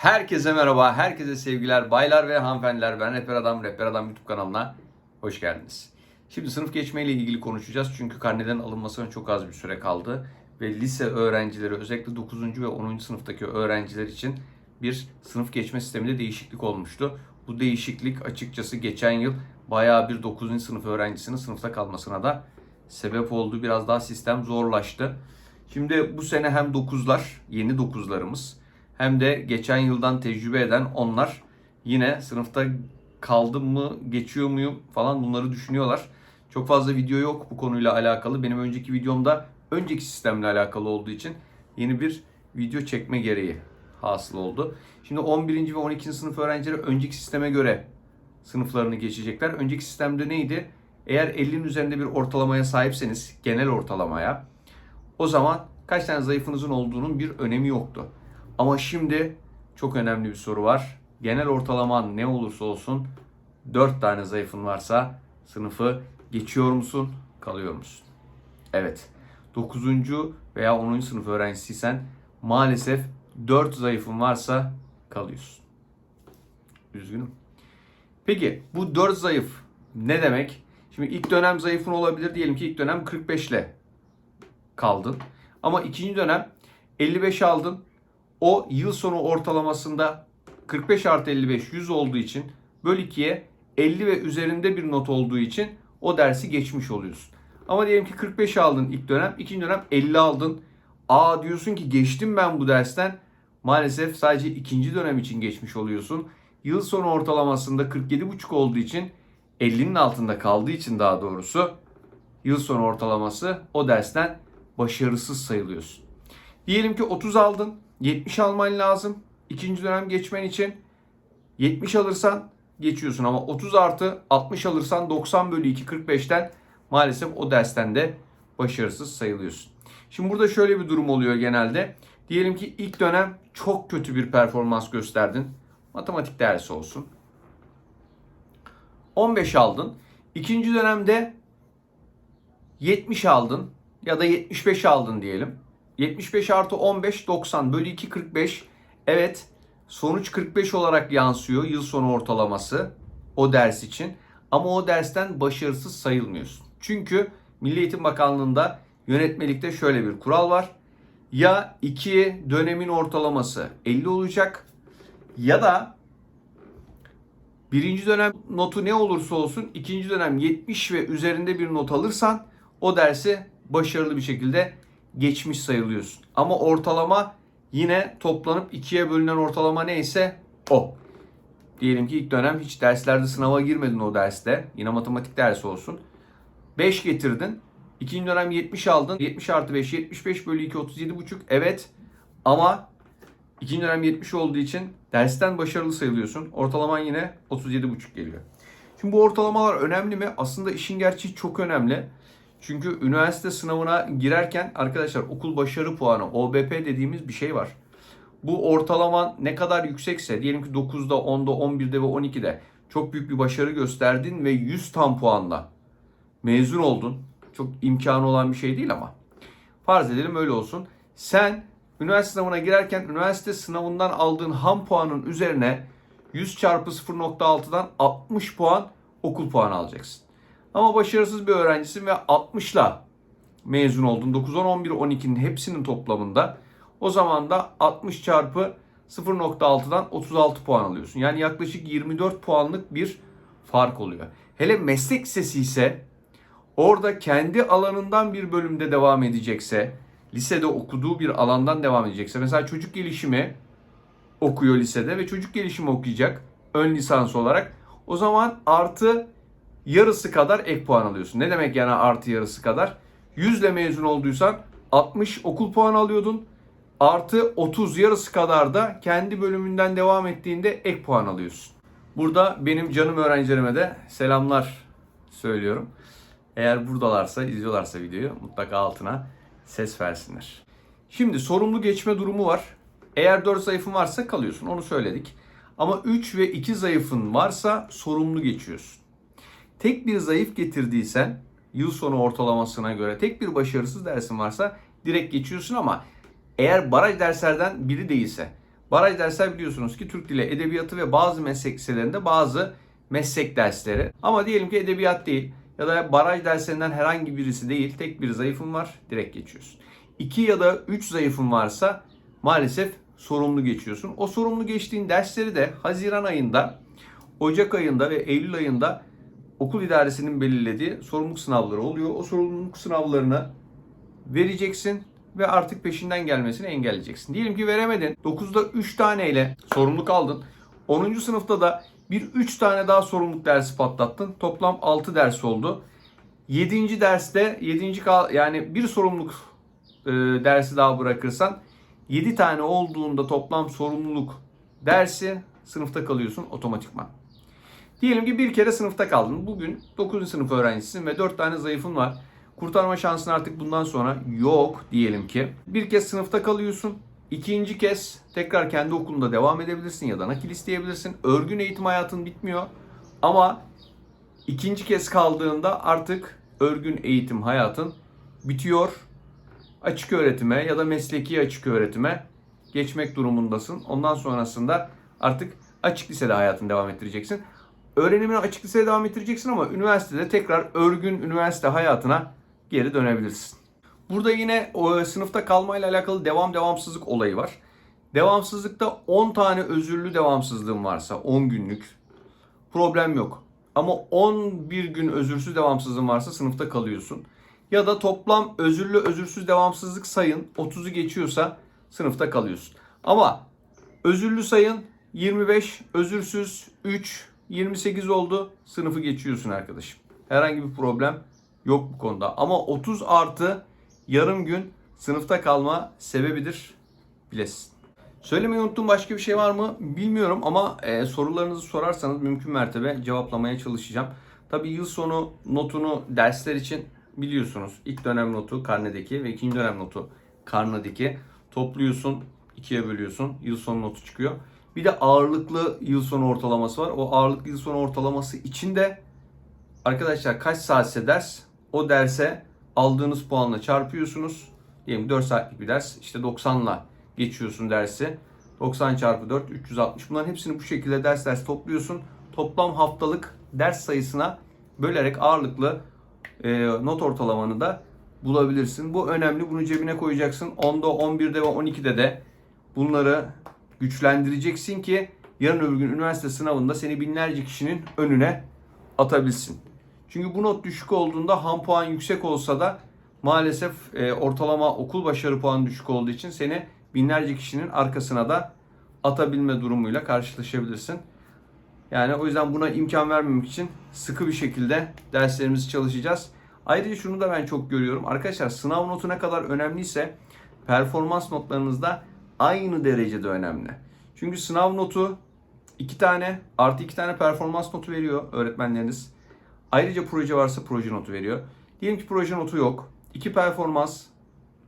Herkese merhaba, herkese sevgiler, baylar ve hanımefendiler. Ben Rehber Adam, Rehber Adam YouTube kanalına hoş geldiniz. Şimdi sınıf geçmeyle ilgili konuşacağız çünkü karneden alınmasına çok az bir süre kaldı. Ve lise öğrencileri özellikle 9. ve 10. sınıftaki öğrenciler için bir sınıf geçme sisteminde değişiklik olmuştu. Bu değişiklik açıkçası geçen yıl bayağı bir 9. sınıf öğrencisinin sınıfta kalmasına da sebep oldu. Biraz daha sistem zorlaştı. Şimdi bu sene hem 9'lar, yeni 9'larımız hem de geçen yıldan tecrübe eden onlar yine sınıfta kaldım mı, geçiyor muyum falan bunları düşünüyorlar. Çok fazla video yok bu konuyla alakalı. Benim önceki videomda önceki sistemle alakalı olduğu için yeni bir video çekme gereği hasıl oldu. Şimdi 11. ve 12. sınıf öğrencileri önceki sisteme göre sınıflarını geçecekler. Önceki sistemde neydi? Eğer 50'nin üzerinde bir ortalamaya sahipseniz, genel ortalamaya, o zaman kaç tane zayıfınızın olduğunun bir önemi yoktu. Ama şimdi çok önemli bir soru var. Genel ortalaman ne olursa olsun 4 tane zayıfın varsa sınıfı geçiyor musun, kalıyor musun? Evet. 9. veya 10. sınıf öğrencisiysen maalesef 4 zayıfın varsa kalıyorsun. Üzgünüm. Peki bu 4 zayıf ne demek? Şimdi ilk dönem zayıfın olabilir. Diyelim ki ilk dönem 45 ile kaldın. Ama ikinci dönem 55 aldın. O yıl sonu ortalamasında 45 artı 55 100 olduğu için böl 2'ye 50 ve üzerinde bir not olduğu için o dersi geçmiş oluyorsun. Ama diyelim ki 45 aldın ilk dönem, ikinci dönem 50 aldın. Aa diyorsun ki geçtim ben bu dersten. Maalesef sadece ikinci dönem için geçmiş oluyorsun. Yıl sonu ortalamasında 47,5 olduğu için 50'nin altında kaldığı için daha doğrusu yıl sonu ortalaması o dersten başarısız sayılıyorsun. Diyelim ki 30 aldın. 70 alman lazım. İkinci dönem geçmen için 70 alırsan geçiyorsun ama 30 artı 60 alırsan 90 bölü 2 45'ten maalesef o dersten de başarısız sayılıyorsun. Şimdi burada şöyle bir durum oluyor genelde. Diyelim ki ilk dönem çok kötü bir performans gösterdin. Matematik dersi olsun. 15 aldın. İkinci dönemde 70 aldın ya da 75 aldın diyelim. 75 artı 15 90 bölü 2 45. Evet sonuç 45 olarak yansıyor yıl sonu ortalaması o ders için. Ama o dersten başarısız sayılmıyorsun. Çünkü Milli Eğitim Bakanlığı'nda yönetmelikte şöyle bir kural var. Ya iki dönemin ortalaması 50 olacak ya da birinci dönem notu ne olursa olsun ikinci dönem 70 ve üzerinde bir not alırsan o dersi başarılı bir şekilde geçmiş sayılıyorsun. Ama ortalama yine toplanıp ikiye bölünen ortalama neyse o. Diyelim ki ilk dönem hiç derslerde sınava girmedin o derste. Yine matematik dersi olsun. 5 getirdin. İkinci dönem 70 aldın. 70 artı 5 75 bölü 2 37,5. Evet ama ikinci dönem 70 olduğu için dersten başarılı sayılıyorsun. Ortalaman yine 37,5 geliyor. Şimdi bu ortalamalar önemli mi? Aslında işin gerçeği çok önemli. Çünkü üniversite sınavına girerken arkadaşlar okul başarı puanı OBP dediğimiz bir şey var. Bu ortalaman ne kadar yüksekse diyelim ki 9'da, 10'da, 11'de ve 12'de çok büyük bir başarı gösterdin ve 100 tam puanla mezun oldun. Çok imkanı olan bir şey değil ama. Farz edelim öyle olsun. Sen üniversite sınavına girerken üniversite sınavından aldığın ham puanın üzerine 100 çarpı 0.6'dan 60 puan okul puanı alacaksın. Ama başarısız bir öğrencisin ve 60'la mezun oldun. 9, 10, 11, 12'nin hepsinin toplamında. O zaman da 60 çarpı 0.6'dan 36 puan alıyorsun. Yani yaklaşık 24 puanlık bir fark oluyor. Hele meslek lisesi ise orada kendi alanından bir bölümde devam edecekse, lisede okuduğu bir alandan devam edecekse, mesela çocuk gelişimi okuyor lisede ve çocuk gelişimi okuyacak ön lisans olarak. O zaman artı yarısı kadar ek puan alıyorsun. Ne demek yani artı yarısı kadar? 100 ile mezun olduysan 60 okul puanı alıyordun. Artı 30 yarısı kadar da kendi bölümünden devam ettiğinde ek puan alıyorsun. Burada benim canım öğrencilerime de selamlar söylüyorum. Eğer buradalarsa, izliyorlarsa videoyu mutlaka altına ses versinler. Şimdi sorumlu geçme durumu var. Eğer 4 zayıfın varsa kalıyorsun onu söyledik. Ama 3 ve 2 zayıfın varsa sorumlu geçiyorsun tek bir zayıf getirdiysen yıl sonu ortalamasına göre tek bir başarısız dersin varsa direkt geçiyorsun ama eğer baraj derslerden biri değilse Baraj dersler biliyorsunuz ki Türk Dili Edebiyatı ve bazı meslek bazı meslek dersleri. Ama diyelim ki edebiyat değil ya da baraj derslerinden herhangi birisi değil. Tek bir zayıfın var direkt geçiyorsun. 2 ya da 3 zayıfın varsa maalesef sorumlu geçiyorsun. O sorumlu geçtiğin dersleri de Haziran ayında, Ocak ayında ve Eylül ayında okul idaresinin belirlediği sorumluluk sınavları oluyor. O sorumluluk sınavlarını vereceksin ve artık peşinden gelmesini engelleyeceksin. Diyelim ki veremedin. 9'da 3 taneyle sorumluluk aldın. 10. sınıfta da bir 3 tane daha sorumluluk dersi patlattın. Toplam 6 ders oldu. 7. derste 7. kal yani bir sorumluluk e, dersi daha bırakırsan 7 tane olduğunda toplam sorumluluk dersi sınıfta kalıyorsun otomatikman. Diyelim ki bir kere sınıfta kaldın. Bugün 9. sınıf öğrencisisin ve 4 tane zayıfın var. Kurtarma şansın artık bundan sonra yok diyelim ki. Bir kez sınıfta kalıyorsun. İkinci kez tekrar kendi okulunda devam edebilirsin ya da nakil isteyebilirsin. Örgün eğitim hayatın bitmiyor. Ama ikinci kez kaldığında artık örgün eğitim hayatın bitiyor. Açık öğretime ya da mesleki açık öğretime geçmek durumundasın. Ondan sonrasında artık açık lisede hayatını devam ettireceksin. Öğrenimini açık lisede devam ettireceksin ama üniversitede tekrar örgün üniversite hayatına geri dönebilirsin. Burada yine o sınıfta kalmayla alakalı devam devamsızlık olayı var. Devamsızlıkta 10 tane özürlü devamsızlığın varsa 10 günlük problem yok. Ama 11 gün özürsüz devamsızlığın varsa sınıfta kalıyorsun. Ya da toplam özürlü özürsüz devamsızlık sayın 30'u geçiyorsa sınıfta kalıyorsun. Ama özürlü sayın 25, özürsüz 3, 28 oldu sınıfı geçiyorsun arkadaşım. Herhangi bir problem yok bu konuda. Ama 30 artı yarım gün sınıfta kalma sebebidir bilesin. Söylemeyi unuttuğum başka bir şey var mı bilmiyorum ama e, sorularınızı sorarsanız mümkün mertebe cevaplamaya çalışacağım. Tabi yıl sonu notunu dersler için biliyorsunuz. İlk dönem notu karnedeki ve ikinci dönem notu karnedeki topluyorsun, ikiye bölüyorsun. Yıl sonu notu çıkıyor. Bir de ağırlıklı yıl sonu ortalaması var. O ağırlıklı yıl sonu ortalaması için de arkadaşlar kaç saatse ders o derse aldığınız puanla çarpıyorsunuz. Diyelim 4 saatlik bir ders. İşte 90'la geçiyorsun dersi. 90 çarpı 4 360. Bunların hepsini bu şekilde ders ders topluyorsun. Toplam haftalık ders sayısına bölerek ağırlıklı e, not ortalamanı da bulabilirsin. Bu önemli. Bunu cebine koyacaksın. 10'da, 11'de ve 12'de de bunları güçlendireceksin ki yarın öbür gün üniversite sınavında seni binlerce kişinin önüne atabilsin. Çünkü bu not düşük olduğunda ham puan yüksek olsa da maalesef e, ortalama okul başarı puanı düşük olduğu için seni binlerce kişinin arkasına da atabilme durumuyla karşılaşabilirsin. Yani o yüzden buna imkan vermemek için sıkı bir şekilde derslerimizi çalışacağız. Ayrıca şunu da ben çok görüyorum. Arkadaşlar sınav notu ne kadar önemliyse performans notlarınız da aynı derecede önemli. Çünkü sınav notu iki tane artı iki tane performans notu veriyor öğretmenleriniz. Ayrıca proje varsa proje notu veriyor. Diyelim ki proje notu yok. İki performans,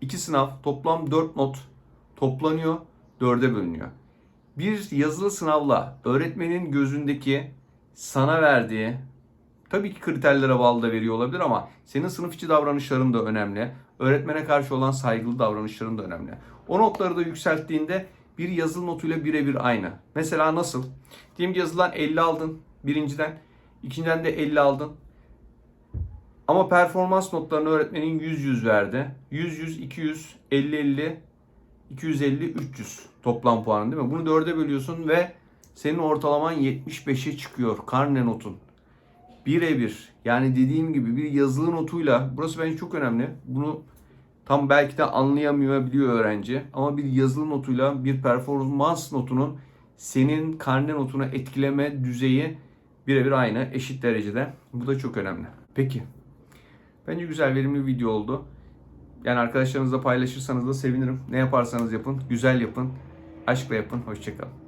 iki sınav, toplam 4 not toplanıyor, 4'e bölünüyor. Bir yazılı sınavla öğretmenin gözündeki sana verdiği tabii ki kriterlere bağlı da veriyor olabilir ama senin sınıf içi davranışların da önemli. Öğretmene karşı olan saygılı davranışların da önemli. O notları da yükselttiğinde bir yazılı notuyla birebir aynı. Mesela nasıl? Diyelim ki yazılan 50 aldın birinciden. ikinciden de 50 aldın. Ama performans notlarını öğretmenin 100-100 verdi. 100-100, 200, 50-50, 250, 300 toplam puanın değil mi? Bunu 4'e bölüyorsun ve senin ortalaman 75'e çıkıyor karne notun. Birebir yani dediğim gibi bir yazılı notuyla burası bence çok önemli. Bunu tam belki de anlayamayabiliyor öğrenci ama bir yazılı notuyla bir performans notunun senin karne notunu etkileme düzeyi birebir aynı eşit derecede. Bu da çok önemli. Peki. Bence güzel verimli bir video oldu. Yani arkadaşlarınızla paylaşırsanız da sevinirim. Ne yaparsanız yapın, güzel yapın, aşkla yapın. Hoşçakalın.